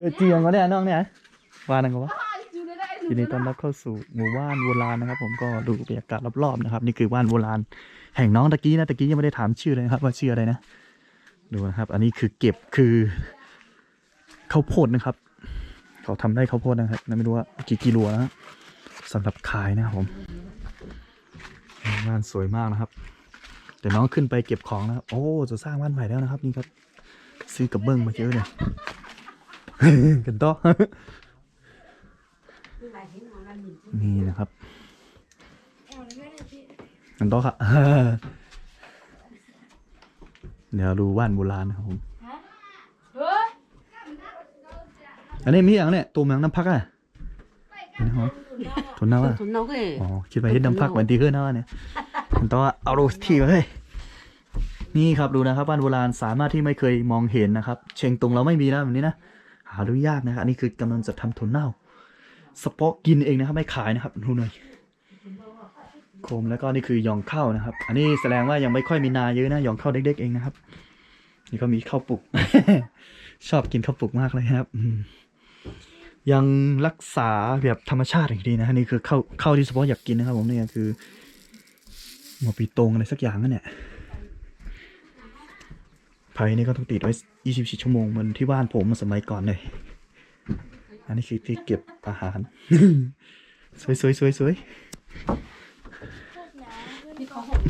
เออเจียงก็ได้น้องเนี่ยว่านังก็วะยินดีต้อนรับเข้าสู่หมู่บ้านโบราณนะครับ ผมก็ดูบรรยากาศรอบๆนะครับ นี่คือบ้านโบราณ แห่งน้องตะกี้นะตะกี้ยังไม่ได้ถามชื่อเลยนะครับว่าชื่ออะไรนะดูนะครับ อันนี้คือเก็บคือข้าวโพดนะครับ เขาทำได้ข้าวโพดนะครับไม่รู้ว่ากี่กิโลนะสำหรับขายนะครับผมบ้านสวยมากนะครับเดี๋ยวน้องขึ้นไปเก็บของนะครับ โอ้จะสร้างบ้านใหม่แล้วนะครับ นี่ครับ ซื้อกับเบิ้งมาเยอะเลย กันต่อ นี่นะครับ กันต่อค่ะ เดี๋ยวดูบ้านโบราณนะครับผม อันนี้มีอย่างเนี่ยตัวเมืองน้ำพักอะเห็นไหมครับทุนน้าว่ะอ๋อคิดไปที่ดน้ำพักเหมือนตีขึ้นเน้าเนี่ยกันต่อเอาโรสทีมเลยนี่ครับดูนะครับบ้านโบราณสามารถที่ไม่เคยมองเห็นนะครับ เชียงตุงเราไม่มีนะแบบนี้นะ หาดูยากนะครับอันนี้คือกำลังจะทำถั่วเน่า สปอกกินเองนะครับ ไม่ขายนะครับดูหน่อยโคมแล้วก็นี่คือหยองข้าวนะครับ อันนี้แสดงว่ายังไม่ค่อยมีนาเยอะนะหยองข้าวเด็กๆเองนะครับ นี่ก็มีข้าวปลุก ชอบกินข้าวปลุกมากเลยครับยังรักษาแบบธรรมชาติอย่างดีนะนี่คือข้าวข้าวที่เฉพาะอยากกินนะครับ ผมนี่คือหมอปีตรงอะไรสักอย่างนั่นแหละ ไผ่นี่ก็ต้องติดไว้24ชั่วโมงเหมือนที่บ้านผมสมัยก่อนเลย อันนี้คือที่เก็บอาหาร สวยสวยสวยสวย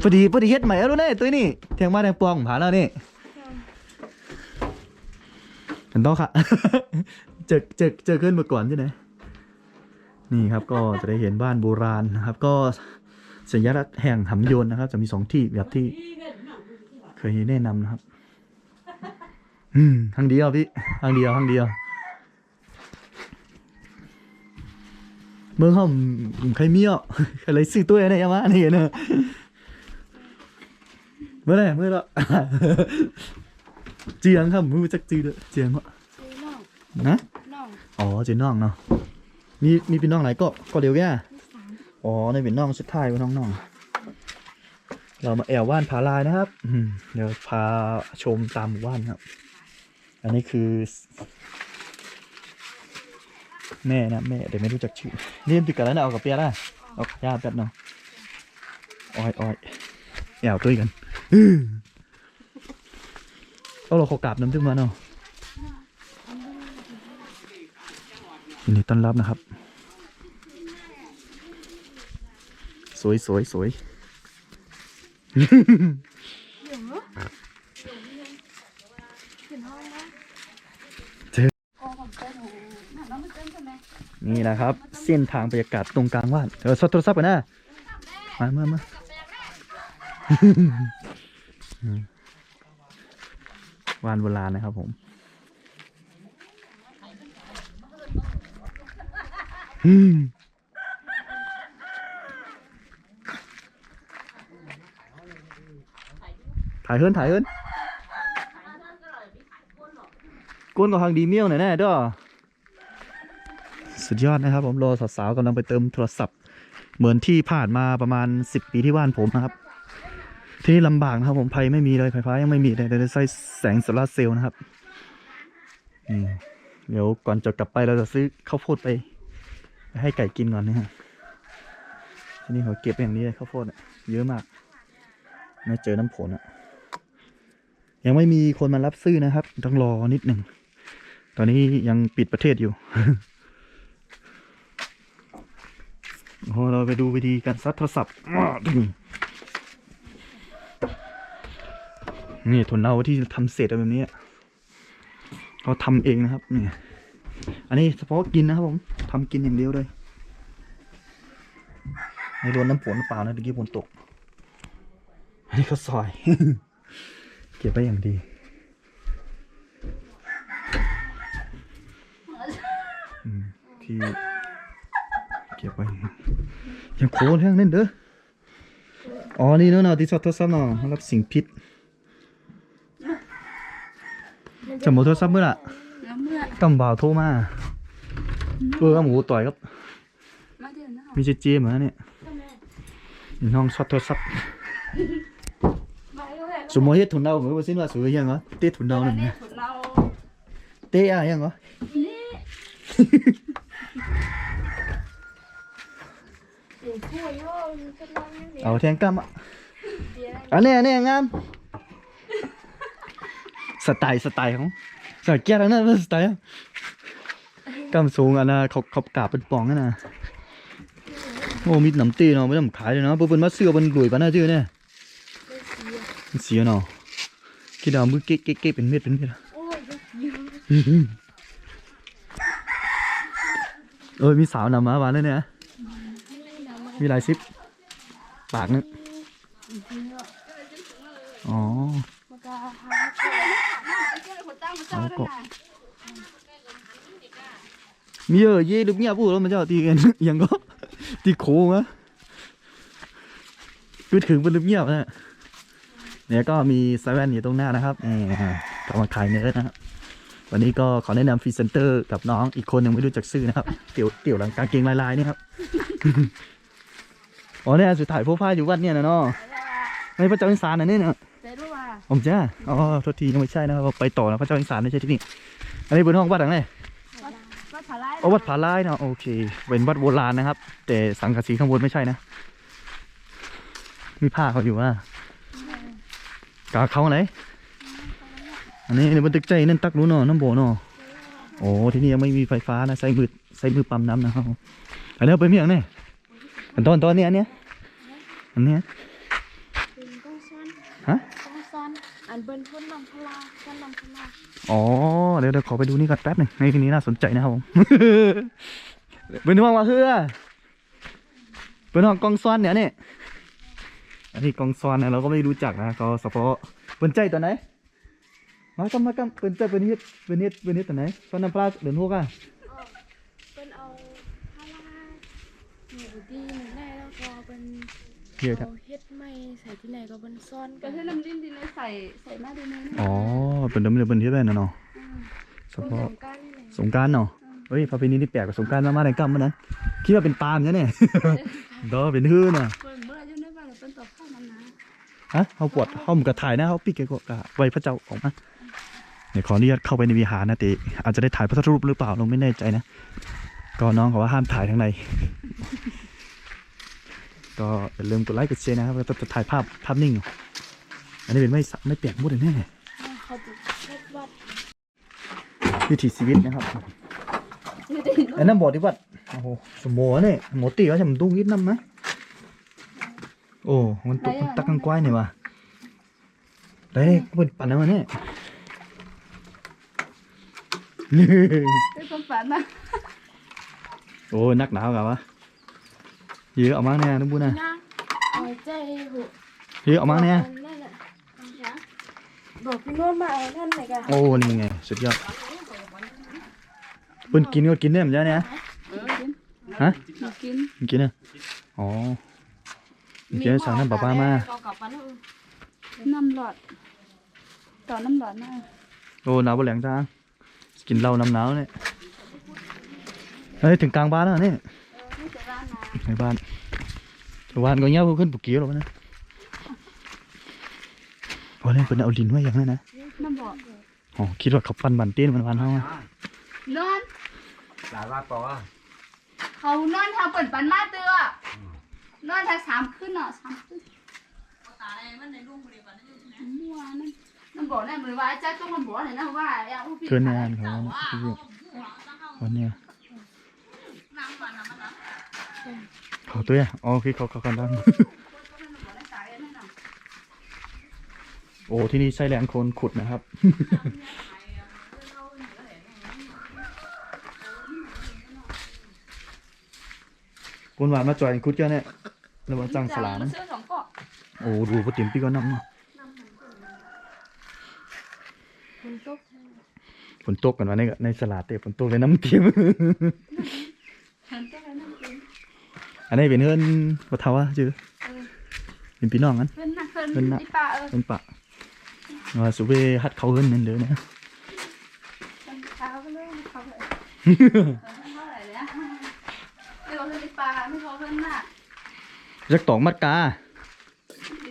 พอดีพอดีเฮ็ดใหม่แล้วรู้แน่ตัวนี้เทียงมาแดงปวงผ่านแล้วนี่เห็นต้องค่ะ เจอเจอเจอขึ้นมาก่อนใช่ไหมนี่ครับก็จะได้เห็นบ้านโบราณนะครับ ก็สัญลักษณ์แห่งหำยนนะครับ จะมีสองที่แบบที่เคยแนะนำนะครับ อืมทางเดียวพี่ทางเดียวทางเดียวเมืองเขาใครมีอะใครเลยซื้อตัวอะไรยังวะนี่เนอะเมื่อไหร่เมื่อละเจียงครับมือจักจีเด้อเจียงวะนะอ๋อเจียงน้องเนาะมีมีพี่น้องไหนก็ก็เดียวแก่อ๋อในเป็นน้องสุดท้ายว่าน้องน้องเรามาแอวว่านผาลายนะครับอืมเดี๋ยวพาชมตามหมู่บ้านครับ อันนี้คือ แม่นะแม่เดี๋ยวไม่รู้จักชื่อเรียนติดกันแล้วนะเอากับเปียนะเอาขยาแบบเนาะอ้อยอ้อยแอวตุ้ยกันอื้อเอาเราขอกราบน้ำขึ้นมาเนาะยินดีต้อนรับนะครับ สวยสวยสวย นี่นะครับ เส้นทางบรรยากาศตรงกลางว่านเดี๋ยวสดโทรศัพท์กันนะมามามาวานโบราณนะครับผมถ่ายเฮินถ่ายเฮินก้นกับทางดีเมี่ยวหน่อยแน่เด้อ สุดยอดนะครับ ผมรอสาวๆกำลังไปเติมโทรศัพท์ เหมือนที่ผ่านมาประมาณ 10 ปีที่บ้านผมนะครับ ที่นี่ลำบากนะครับ ผมไฟไม่มีเลยไฟฟ้ายังไม่มีเลยแต่ใช้แสงโซลาร์เซลล์นะครับเดี๋ยวก่อนจะกลับไปเราจะซื้อข้าวโพดไป ให้ไก่กินก่อนนะฮะที่นี่เขาเก็บอย่างนี้เลยข้าวโพดเยอะมากไม่เจอน้ำผลอะยังไม่มีคนมารับซื้อนะครับ ต้องรอนิดหนึ่ง ตอนนี้ยังปิดประเทศอยู่ โอ้โห เราไปดูวิธีการซัดโทรศัพท์นี่ทนเราที่ทำเสร็จแบบนี้เขาทำเองนะครับนี่อันนี้เฉพาะกินนะครับผมทำกินอย่างเดียวเลยไม่รวนน้ำฝนเปล่านะตะกี้ฝนตก อันนี้เขาซอย เก็บไว้อย่างดีที่เก็บไว้ ยังโคตรแห้งเล่นเด้อ อ๋อ นี่เนาะเนาะที่ชอบโทรศัพท์เนาะรับสิ่งพิษจะหมดโทรศัพท์เมื่อไหร่ต้องบ่าวโทรมาเออเอาหมูต่อยครับ มีเจเจเหมือนเนี่ยนี่น้องชอบโทรศัพท์สมมติเฮ็ดถุนเดาเหมือนว่าสิ้นว่าสวยยังเหรอเตะถุนเดาหนึ่งนะเตะอะยังเหรอ เด็กผู้โย่ก็ร้องเดียวเอาแทงกล้ามอะเดียวอันนี้อันนี้งามสไตล์สไตล์ของสายแก้วนั่นเป็นสไตล์อะกล้ามสูงอันน่ะเขาเขากาบเป็นปองนั่นน่ะโอ้มีหนำตีเนาะไม่ต้องขายเลยเนาะเพิ่นมาซื้อเพิ่นรวยปานนั้นจื้อเนี่ยมันเสียเนาะคิดเอามือเก๊กเก๊กเก๊กเป็นเม็ดเป็นเม็ดอะโอ้ยเยอะเออมีสาวนำมาบ้านเลยเนี่ย มีหลายซิปปากนึงอ๋อมันก็หาคนตั้งมาเจ้าด้วยนะมีเยอะเย่ลูกเมียพูดแล้วมันจะเอาตีกันยังก็ตีโค้งอะคือถึงเป็นลูกเมียบนะเนี่ยก็มีเซเว่นอยู่ตรงหน้านะครับนี่ก็มาขายเนื้อนะครับวันนี้ก็ขอแนะนำฟรีเซนเตอร์กับน้องอีกคนยังไม่รู้จักชื่อนะครับเตี๋ยวเตี๋ยวหลังกางเกงลายๆนี่ครับ อ๋อเนี่ยสุดท้ายพวกพายอยู่วัดเนี่ยนะเนาะไม่พระเจ้าอินสารนะเนี่ยเนาะแต่รู้ว่าผมจ้าอ๋อโทษทียังไม่ใช่นะครับไปต่อนะพระเจ้าอินสารไม่ใช่ที่นี่อันนี้เป็นห้องวัดหลังไหนวัดผาไร่เอาวัดผาลายนะโอเคเป็นวัดโบราณนะครับ แต่สังกะสีข้างบนไม่ใช่นะมีผ้าเขาอยู่ว่ากาเขาไหนอันนี้ในบันทึกใจนั่นตักรู้เนาะน้ำโบเนาะโอ้ที่นี่ยังไม่มีไฟฟ้านะใช้มือใช้มือปั๊มน้ำนะครับอันนี้เอาไปเมียงเนี่ย อันตอนตอนเนี้ยอันเนี้ยอันเนี้ยเป็นก้องซ้อนฮะก้องซ้อนอันเบิ้ลพ่นลำพลาซ้อนลำพลาอ๋อเดี๋ยวเดี๋ยวขอไปดูนี่ก่อนแป๊บหนึ่งในที่นี้น่าสนใจนะครับผมเป็นห้องว่าเฮือเป็นห้องกองซ้อนเนี่ยนี่อันนี้กองซ้อนนะเราก็ไม่รู้จักนะก็เฉพาะเป็นใจตัวไหนมากำมากำเป็นใจเป็นเฮ็ดเป็นเฮ็ดเป็นเฮ็ดตัวไหนซ้อนน้ำปลาเดินหกันเป็นเอาพาราหนูดีหนูแน่แล้วก็เป็น เฮ็ดครับเอาเฮ็ดไม่ใส่ที่ไหนก็เป็นซ้อนก็ให้น้ำจิ้มดีเลยใส่ใส่หน้าดีเลยอ๋อเป็นเดิมเดิมเป็นเฮ็ดแบบนั้นเนาะเฉเป็นพาะสงกรารนี่แหละสงกรารเนาะเฮ้ยพาไปนี่นี่แปลกกว่าสงกรารมากๆในกำมันนั้นคิดว่าเป็นปาล์มใช่เนี่ยดอเป็นฮื้อน่ะเปิดเมื่อไรจะได้บ้างเป็นตัวข้าวมันนะฮะเขาปวดเขาหมกระถ่ายนะเขาปิดกกะไว้พระเจ้าออกมาเดี๋ยวขออนุญาตเข้าไปในวิหารนะแต่อาจจะได้ถ่ายพระพุทธรูปหรือเปล่าเราไม่แน่ใจนะก็น้องเขาว่าห้ามถ่ายทางใน ก็อย่าลืมกดไลค์กดแชร์นะครับแล้วก็จะถ่ายภาพภาพนิ่ง อันนี้เป็นไม่สะไม่เปียกมุดเลยแน่เขาจะเฮ็ดวัดวิถีชีวิตนะครับอันนั้นบอกที่วัดโอ้โหสมโมเนี่ยหมอตีว่าจะมันดุ้งยิดน้ำนะโอ้มันตุกมันตักกังกวายเนี่ยวะได้เป็นปั่นน้ำมันเนี่ยเป็นความฝันนะโอ้ยนักหนาวกับวะ เยอะเอามาแน่นึกบุญนะนะเอาใจหุเยอะเอามาแน่นั่นแหละบอกพี่โน้ตมาเอานั่นเลยกันโอ้นี่ไงสุดยอดเพิ่นกินก็กินได้เหมือนกันเนี่ยเออกินฮะมากินมันกินอะอ๋อเจ๊สั่งน้ำปลาปลามาก็กลับมาแล้วน้ำหลอดต่อน้ำหลอดมาโอ้หนาวบนแหลงจางกินเหล้าน้ำหนาวเนี่ยเฮ้ยถึงกลางบ้านแล้วเนี่ยที่จะร้านนะ ในบ้านชาวบ้านก็เงี้ยขึ้นปุกกี้หรอกนะพอเล่นเป็นเอาดินไว้อย่างนั้นนะน้ำหลอดอ๋อคิดว่าเขาปั้นบันเต้นมันวันเท่าอะนอนหลายว่าปอเขานอนทำเปิดปันมาเตือนอนทางสามขึ้นเนาะสามขึ้นตายมันในรุ่งบริบาลนั่นอยู่ที่ไหนมั่วนั่นน้ำบอกนั่นบริวารจ้าต้องมันบอกเลยนะว่าอย่างอุ้ยเพื่อนในงานเขานะที่เรียกวันเนี้ย เขาตัวอะอ๋อคือเขาเขากันดังโอ้ที่นี่ใช้แรงคนขุดนะครับกุนหวานมาจ่อยขุดเจ้าเนี่ยแล้วมาจังสลามเสื้อสองเกาะโอ้ดูปะเตรียมปีก็น้ำเนาะมันตกฝนตกกันวะในในสลาดเตะฝนตกเลยน้ำเทียม เห็นตัวอะไรนั่นเอง อันนี้เป็นเฮือนปะเทาวะจือเป็นพี่น้องกันเพิ่นน่ะเพิ่นเพิ่นน่ะอีป้าเออเป็นปะว่าสุเวฮัดเขาเฮือนนั่นเด้อนะเพิ่นเขาไปเลยเขาไปเท่าไหร่เนี่ยไม่บอกเพิ่นอีป้าไม่บอกเพิ่นน่ะจักตองมัดกา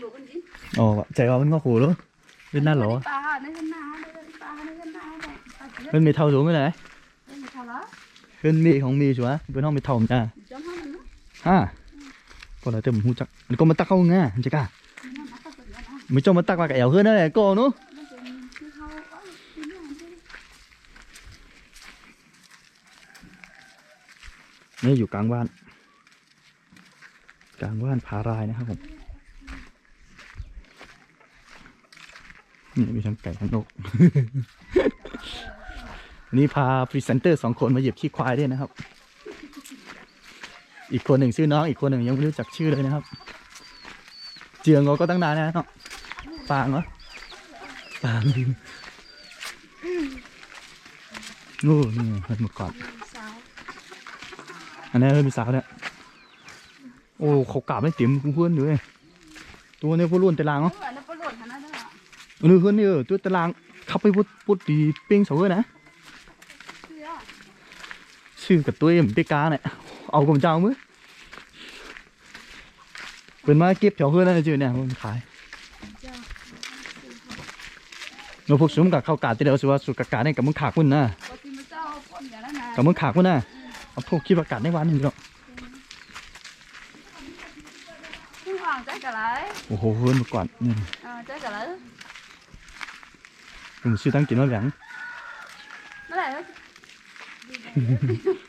ดูเพิ่นดิอ๋อใจว่ามันงอขู่แล้วเป็นหน้าหรออีป้าในเพิ่นหน้าในเพิ่นอีป้าในเพิ่นหน้าแบบมันไม่เท่าสูงไม่ไหนเพิ่นเท่าละเพื่อนมีของมีชัวร์เพื่อนห้องมีทองจ้า จำห้ามันนะฮ่าพอเราเต็มหูจักมันก็มาตักเข้าง่าจักอะไม่จงมาตักมากับเอวเพื่อนนั่นแหละก็เนาะนี่อยู่กลางบ้าน กลางบ้านผารายนะครับผมนี่มีทั้งไก่ทั้งนกนนี้พาพรีเซนเตอร์สองคนมาเหยียบขี้ควายด้วยนะครับ อีกคนหนึ่งชื่อน้องอีกคนหนึ่งยังไม่รู้จักชื่อเลยนะครับ เจียงเราก็ตั้งนานแล้วเนาะปางเหรอปางนู่นนี่เห็นหมดก่อนสาวอันนี้เฮ้ยมีสาวเนี่ยโอ้เขากราบไม่เต็มเพื่อนเลยตัวนี้พวกล้วนตารางเนาะเออแล้วก็หล่นขนาดนั้นอะเออเพื่อนนี่เออตัวตารางขับไปพุดพุดดีเป้งเสาเอ้ยนะเชื่อชื่อกับตัวเอ็มเปกาเนี่ย เอากำเจ้ามือเป็นมาเก็บแถวเพื่อนนั่นจืดเนี่ยมันขายเราพวกซุ้มกับข้าวกาดที่เดียวสิว่าสุกกาดเนี่ยกับมึงขากมึนนะปกติมันเจ้าพ่นอย่างนั้นนะกับมึงขากมึนนะเอาพวกคิดประกาศในวันนี้เนาะขึ้นวางใจกันไรโอ้โหเพื่อนมาก่อนนี่เออใจกันไรผมซื้อตั้งกินมาแหลงเมื่อไหร่แล้วเออเดี๋ยวนะเออเฮ้ยมันจะเอามาในดูเนี่ยเนาะกล้วยอย่างนี้เนี่ยเนาะเดี๋ยวต้องกันได้กันเนี่ยต้องซื้อโอ้มาป่องที่มันเก่าขึ้นแล้วเนี่ยเดี๋ยวที่เราต่อบอกว่าอะไหไม่ได้ยนะเสียวอะเนี่ยเสียงได้จอดแต่ตั้งแต่น่าจะ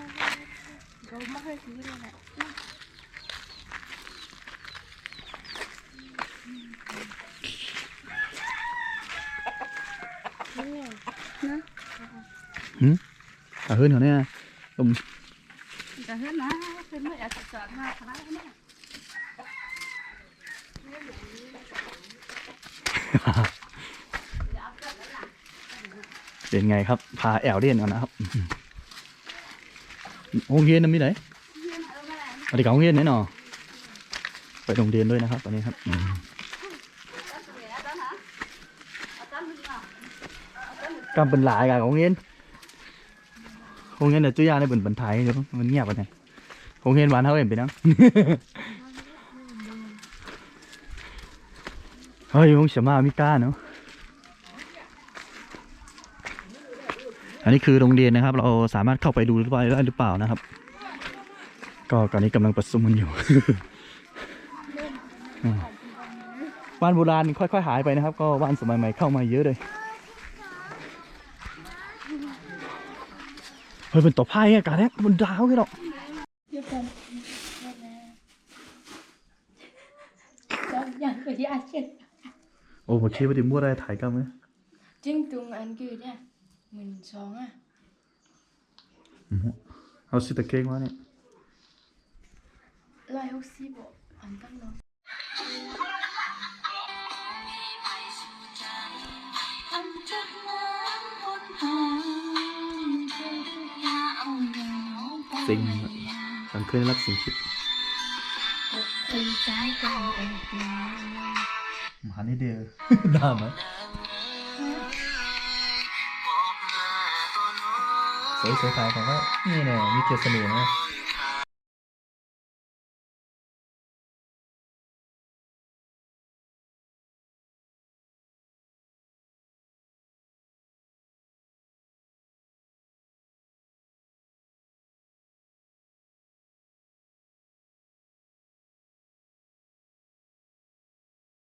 าเราไม่เคยซื้อเลยแหละนี่ไง อะ เป็นไงครับ พาแอลเดียนก่อนนะครับโรงเรียนน่ะมีไหนอันนี้กับโรงเรียนไหนเนาะไปโรงเรียนด้วยนะครับ ตอนนี้ครับกำเป็นหลายกับโรงเรียนโรงเรียนเนี่ยจุยาในบนบนไทยเดี๋ยวมันเงียบไปไหนโรงเรียนหวานเท่าเอ็มไปนะ เฮ้ยมึงเสมามิก้าเนาะอันนี้คือโรงเรียนนะครับ เราสามารถเข้าไปดูได้หรือเปล่านะครับ ก็ตอนนี้กำลังประชุมกันอยู่ บ้านโบราณค่อยๆหายไปนะครับ ก็บ้านสมัยใหม่เข้ามาเยอะเลยเฮ้ยเป็นต่อไพ่อะกาเนี่ยมันดาวแค่หรอก เดี๋ยวกันจะยังไปที่อาเชียน โอ้ผมคิดว่าดิมั่วได้ถ่ายกันไหมจิ้งตุงอันคือเนี่ยหมื่นสองอะเอาซิตะเค้กมาเนี่ยร้อยหกสิบอะอันตั้งเนาะสิงสังเคยรักสิงคิดคุยใจกันเองมา นี่เดียวได้ไหมสวยๆขายของก็นี่แน่มีเกียรติเสน่ห์นะ